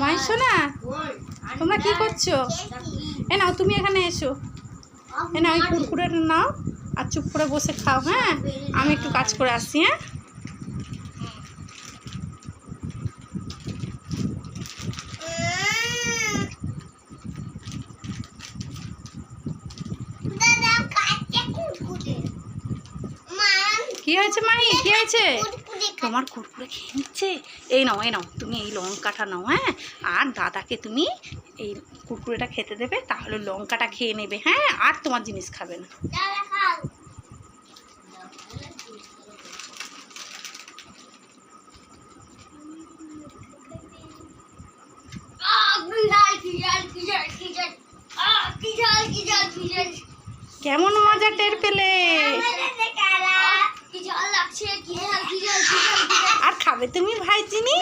মাই শোনা? তোমরা কি করছ? এ নাও তুমি এখানে এসো। এ নাও ওই কুরকুরে নাও আর চুপ করে বসে খাও হ্যাঁ? আমি একটু কাজ করে আসছি হ্যাঁ? কি হয়েছে মাহি? কি হয়েছে? তোমার কুরকুরে খেয়ে নিচ্ছে। এই নাও এই নাও তুমি এই লঙ্কাটা নাও হ্যাঁ? আর দাদাকে তুমি এই কুরকুরেটা খেতে দেবে তাহলে লঙ্কাটা খেয়ে নেবে হ্যাঁ? আর তোমার জিনিস খাবে না। কেমন মজা টের পেলে আমাদের কারা কি ঝাল লাগছে কি ঝাল কি ঝাল কি ঝাল কি ঝাল আর খাবে তুমি ভাই জিনিস